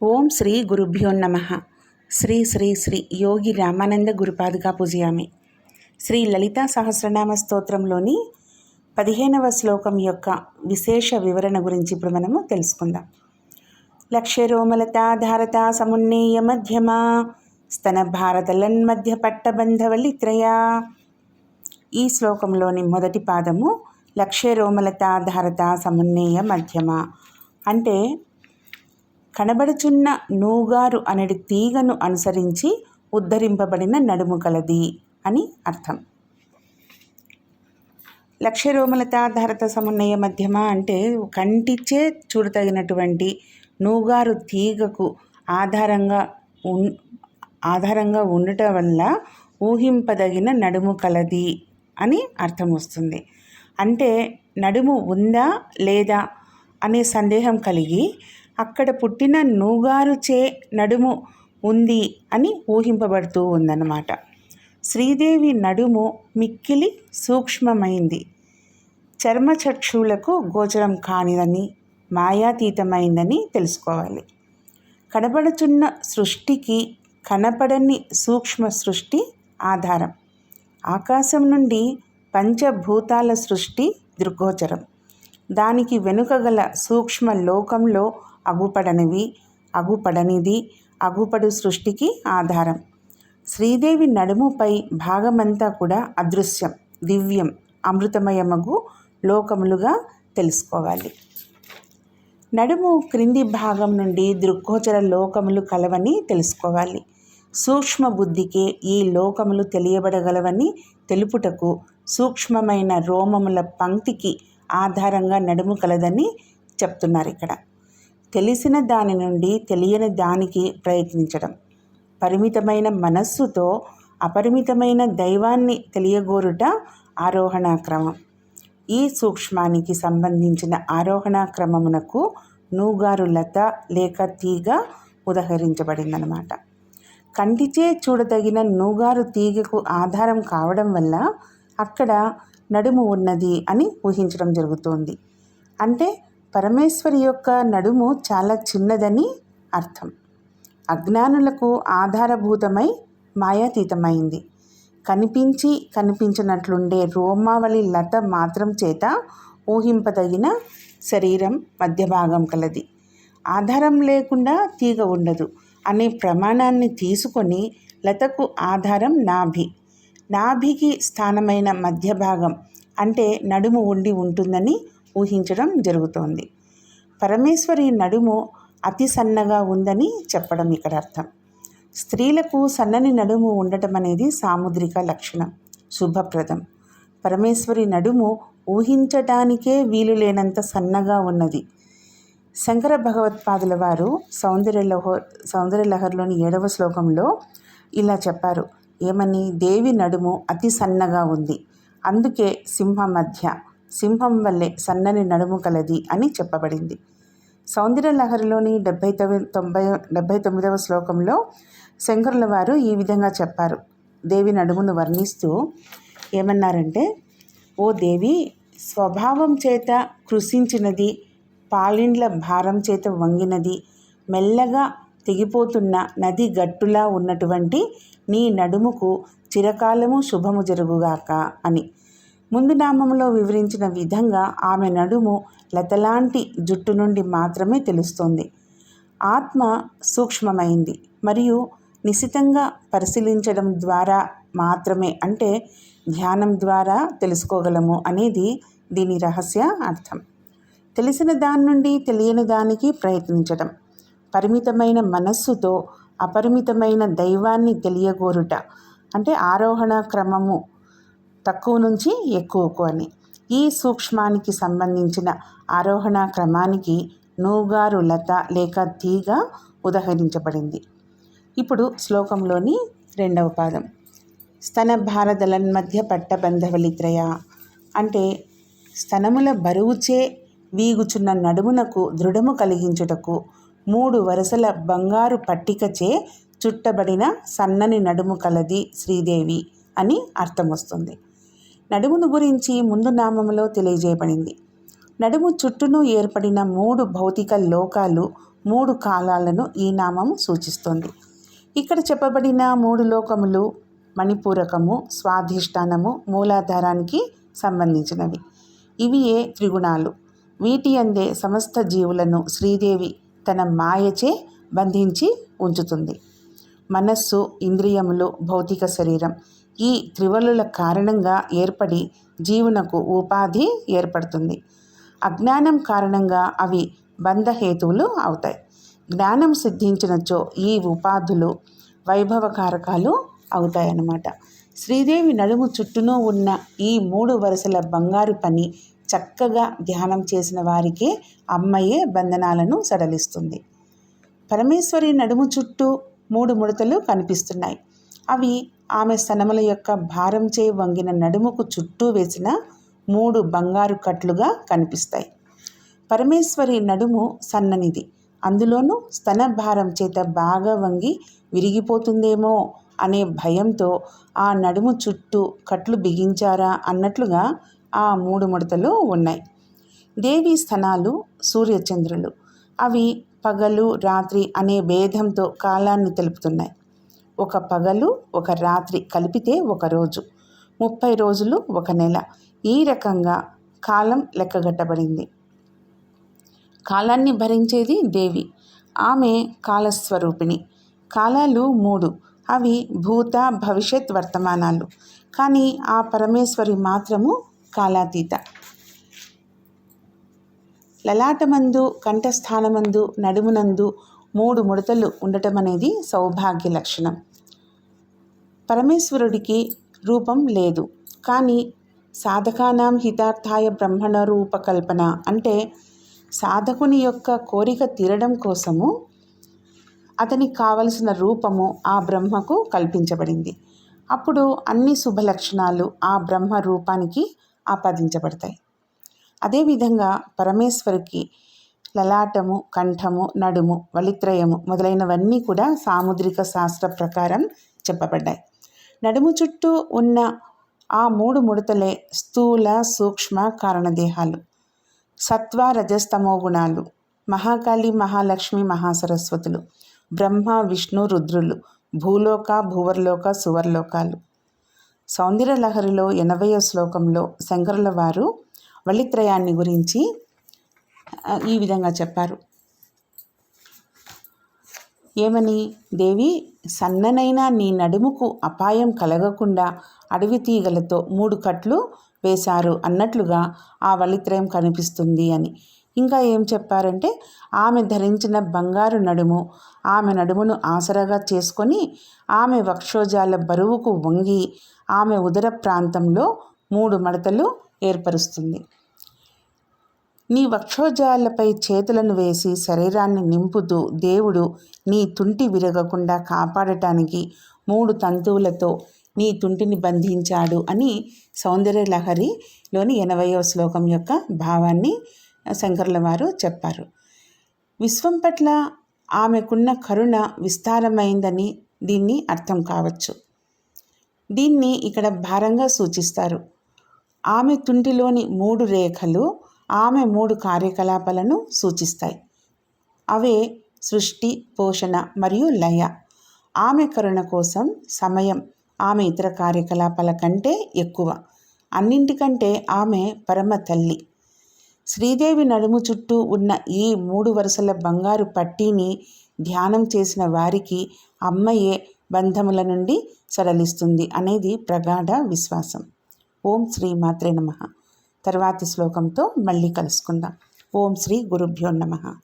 ఓం శ్రీ గురుభ్యో నమ. శ్రీ శ్రీ శ్రీ యోగి రామానంద గురుపాదుగా పూజయామి. శ్రీ లలితా సహస్రనామ స్తోత్రంలోని పదిహేనవ శ్లోకం యొక్క విశేష వివరణ గురించి ఇప్పుడు మనము తెలుసుకుందాం. లక్ష్యరోమలతాధారత సమున్నేయ మధ్యమా స్తన భారతలన్మధ్య పట్టబంధవలిత్రయా ఈ శ్లోకంలోని మొదటి పాదము లక్ష్యరోమలతాధారత సమున్నేయ మధ్యమ. అంటే కనబడుచున్న నూగారు అనడి తీగను అనుసరించి ఉద్ధరింపబడిన నడుము కలది అని అర్థం. లక్ష్యరోమలతాధారత సమన్వయ మధ్యమ అంటే కంటిచే చూడతగినటువంటి నూగారు తీగకు ఆధారంగా ఉన్ ఆధారంగా ఉండటం వల్ల ఊహింపదగిన నడుము కలది అని అర్థం వస్తుంది. అంటే నడుము ఉందా లేదా అనే సందేహం కలిగి అక్కడ పుట్టిన నూగారుచే నడుము ఉంది అని ఊహింపబడుతూ ఉందన్నమాట. శ్రీదేవి నడుము మిక్కిలి సూక్ష్మమైంది. చర్మచక్షువులకు గోచరం కానిదని మాయాతీతమైందని తెలుసుకోవాలి. కనబడుచున్న సృష్టికి కనపడని సూక్ష్మ సృష్టి ఆధారం. ఆకాశం నుండి పంచభూతాల సృష్టి దృగ్గోచరం. దానికి వెనుక గల సూక్ష్మ లోకంలో అగుపడనివి అగుపడనిది అగుపడు సృష్టికి ఆధారం. శ్రీదేవి నడుముపై భాగమంతా కూడా అదృశ్యం దివ్యం అమృతమయమగు లోకములుగా తెలుసుకోవాలి. నడుము క్రింది భాగం నుండి దృగ్గోచర లోకములు కలవని తెలుసుకోవాలి. సూక్ష్మ బుద్ధికే ఈ లోకములు తెలియబడగలవని తెలుపుటకు సూక్ష్మమైన రోమముల పంక్తికి ఆధారంగా నడుము కలదని చెప్తున్నారు ఇక్కడ. తెలిసిన దాని నుండి తెలియని దానికి ప్రయత్నించడం. పరిమితమైన మనస్సుతో అపరిమితమైన దైవాన్ని తెలియగోరుట ఆరోహణాక్రమం. ఈ సూక్ష్మానికి సంబంధించిన ఆరోహణాక్రమమునకు నూగారు లత లేక తీగ ఉదహరించబడిందనమాట కంటిచే చూడదగిన నూగారు తీగకు ఆధారం కావడం వల్ల అక్కడ నడుము ఉన్నది అని ఊహించడం జరుగుతోంది. అంటే పరమేశ్వరి యొక్క నడుము చాలా చిన్నదని అర్థం. అజ్ఞానులకు ఆధారభూతమై మాయాతీతమైంది. కనిపించి కనిపించినట్లుండే రోమావళి లత మాత్రం చేత ఊహింపదగిన శరీరం మధ్య భాగం కలది. ఆధారం లేకుండా తీగ ఉండదు అనే ప్రమాణాన్ని తీసుకొని లతకు ఆధారం నాభి. నాభికి స్థానమైన మధ్య భాగం అంటే నడుము ఉండి ఉంటుందని ఊహించడం జరుగుతోంది. పరమేశ్వరి నడుము అతి సన్నగా ఉందని చెప్పడం ఇక్కడ అర్థం. స్త్రీలకు సన్నని నడుము ఉండటం అనేది సాముద్రిక లక్షణం శుభప్రదం. పరమేశ్వరి నడుము ఊహించటానికే వీలు లేనంత సన్నగా ఉన్నది. శంకర భగవత్పాదుల వారు సౌందర్యలహో సౌందర్యలహరిలోని ఏడవ శ్లోకంలో ఇలా చెప్పారు. ఏమని? దేవి నడుము అతి సన్నగా ఉంది. అందుకే సింహ మధ్య సింహం వల్లే సన్నని నడుము కలది అని చెప్పబడింది. సౌందర్య లహరిలోని తొమ్మి తొంభై డెబ్భై తొమ్మిదవ శ్లోకంలో శంకరుల వారు ఈ విధంగా చెప్పారు. దేవి నడుమును వర్ణిస్తూ ఏమన్నారంటే ఓ దేవి స్వభావం చేత కృషించినది పాలిండ్ల భారం చేత వంగినది మెల్లగా తెగిపోతున్న నది గట్టులా ఉన్నటువంటి నీ నడుముకు చిరకాలము శుభము జరుగుగాక అని. ముందు నామంలో వివరించిన విధంగా ఆమె నడుము లతలాంటి జుట్టు నుండి మాత్రమే తెలుస్తుంది. ఆత్మ సూక్ష్మమైంది మరియు నిశితంగా పరిశీలించడం ద్వారా మాత్రమే అంటే ధ్యానం ద్వారా తెలుసుకోగలము అనేది దీని రహస్య అర్థం. తెలిసిన దాని నుండి తెలియని దానికి ప్రయత్నించడం. పరిమితమైన మనస్సుతో అపరిమితమైన దైవాన్ని తెలియగోరుట అంటే ఆరోహణ క్రమము తక్కువ నుంచి ఎక్కువకు అని. ఈ సూక్ష్మానికి సంబంధించిన ఆరోహణ క్రమానికి నూగారు లత లేక తీగ ఉదహరించబడింది. ఇప్పుడు శ్లోకంలోని రెండవ పాదం. స్తన భారదలన్మధ్య పట్టబంధవలిత్రయ అంటే స్తనముల బరువుచే వీగుచున్న నడుమునకు దృఢము కలిగించుటకు మూడు వరుసల బంగారు పట్టికచే చుట్టబడిన సన్నని నడుము కలది శ్రీదేవి అని అర్థం వస్తుంది. నడుమును గురించి ముందు నామములో తెలియజేయబడింది. నడుము చుట్టూను ఏర్పడిన మూడు భౌతిక లోకాలు మూడు కాలాలను ఈ నామం సూచిస్తుంది. ఇక్కడ చెప్పబడిన మూడు లోకములు మణిపూరకము స్వాధిష్టానము మూలాధారానికి సంబంధించినవి. ఇవి ఏ త్రిగుణాలు? వీటి అందే సమస్త జీవులను శ్రీదేవి తన మాయచే బంధించి ఉంచుతుంది. మనస్సు ఇంద్రియములు భౌతిక శరీరం ఈ త్రివలుల కారణంగా ఏర్పడి జీవునకు ఉపాధి ఏర్పడుతుంది. అజ్ఞానం కారణంగా అవి బంధహేతువులు అవుతాయి. జ్ఞానం సిద్ధించినచో ఈ ఉపాధులు వైభవకారకాలు అవుతాయన్నమాట. శ్రీదేవి నడుము చుట్టూనూ ఉన్న ఈ మూడు వరుసల బంగారు పని చక్కగా ధ్యానం చేసిన వారికే అమ్మయ్యే బంధనాలను సడలిస్తుంది. పరమేశ్వరి నడుము చుట్టూ మూడు ముడతలు కనిపిస్తున్నాయి. అవి ఆమె స్తనముల యొక్క భారంచే వంగిన నడుముకు చుట్టూ వేసిన మూడు బంగారు కట్లుగా కనిపిస్తాయి. పరమేశ్వరి నడుము సన్ననిది. అందులోనూ స్తన భారం చేత బాగా వంగి విరిగిపోతుందేమో అనే భయంతో ఆ నడుము చుట్టూ కట్లు బిగించారా అన్నట్లుగా ఆ మూడు ముడతలు ఉన్నాయి. దేవి స్థనాలు సూర్యచంద్రులు. అవి పగలు రాత్రి అనే భేదంతో కాలాన్ని తెలుపుతున్నాయి. ఒక పగలు ఒక రాత్రి కలిపితే ఒక రోజు. ముప్పై రోజులు ఒక నెల. ఈ రకంగా కాలం లెక్కగట్టబడింది. కాలాన్ని భరించేది దేవి. ఆమె కాలస్వరూపిణి. కాలాలు మూడు. అవి భూత భవిష్యత్ వర్తమానాలు. కానీ ఆ పరమేశ్వరి మాత్రము కాలాతీత. లలాటమందు కంఠస్థానమందు నడుమునందు మూడు ముడతలు ఉండటం అనేది సౌభాగ్య లక్షణం. పరమేశ్వరుడికి రూపం లేదు. కానీ సాధకానాం హితార్థాయ బ్రహ్మణ రూపకల్పన అంటే సాధకుని యొక్క కోరిక తీరడం కోసము అతనికి కావలసిన రూపము ఆ బ్రహ్మకు కల్పించబడింది. అప్పుడు అన్ని శుభ లక్షణాలు ఆ బ్రహ్మ రూపానికి ఆపాదించబడతాయి. అదేవిధంగా పరమేశ్వరికి లలాటము కంఠము నడుము వలిత్రయము మొదలైనవన్నీ కూడా సాముద్రిక శాస్త్ర ప్రకారం చెప్పబడ్డాయి. నడుము చుట్టూ ఉన్న ఆ మూడు ముడతలే స్థూల సూక్ష్మ కారణదేహాలు. సత్వ రజస్తమో గుణాలు. మహాకాళి మహాలక్ష్మి మహాసరస్వతులు. బ్రహ్మ విష్ణు రుద్రులు. భూలోక భూవర్లోక సువర్లోకాలు. సౌందర్య లహరిలో ఎనభైవ శ్లోకంలో శంకరుల వారు వళిత్రయాన్ని గురించి ఈ విధంగా చెప్పారు. ఏమని? దేవి సన్ననైన నీ నడుముకు అపాయం కలగకుండా అడవి తీగలతో మూడు కట్లు వేశారు అన్నట్లుగా ఆ వళిత్రయం కనిపిస్తుంది అని. ఇంకా ఏం చెప్పారంటే ఆమె ధరించిన బంగారు నడుము ఆమె నడుమును ఆసరాగా చేసుకొని ఆమె వక్షోజాల బరువుకు వంగి ఆమె ఉదర ప్రాంతంలో మూడు మడతలు ఏర్పరుస్తుంది. నీ వక్షోజాలపై చేతులను వేసి శరీరాన్ని నింపుతూ దేవుడు నీ తుంటి విరగకుండా కాపాడటానికి మూడు తంతువులతో నీ తుంటిని బంధించాడు అని సౌందర్య లహరిలోని ఎనభైవ శ్లోకం యొక్క భావాన్ని శంకర్ల వారు చెప్పారు. విశ్వం పట్ల ఆమెకున్న కరుణ విస్తారమైందని దీన్ని అర్థం కావచ్చు. దీన్ని ఇక్కడ భారంగా సూచిస్తారు. ఆమె తుంటిలోని మూడు రేఖలు ఆమె మూడు కార్యకలాపాలను సూచిస్తాయి. అవే సృష్టి పోషణ మరియు లయ. ఆమె కరుణ కోసం సమయం ఆమె ఇతర కార్యకలాపాల కంటే ఎక్కువ. అన్నింటికంటే ఆమె పరమ తల్లి. శ్రీదేవి నడుము చుట్టూ ఉన్న ఈ మూడు వరుసల బంగారు పట్టీని ధ్యానం చేసిన వారికి అమ్మయే బంధముల నుండి సడలిస్తుంది అనేది ప్రగాఢ విశ్వాసం. ఓం శ్రీ మాత్రే నమః. తర్వాతి శ్లోకంతో మళ్ళీ కలుసుకుందాం. ఓం శ్రీ గురుభ్యో నమ.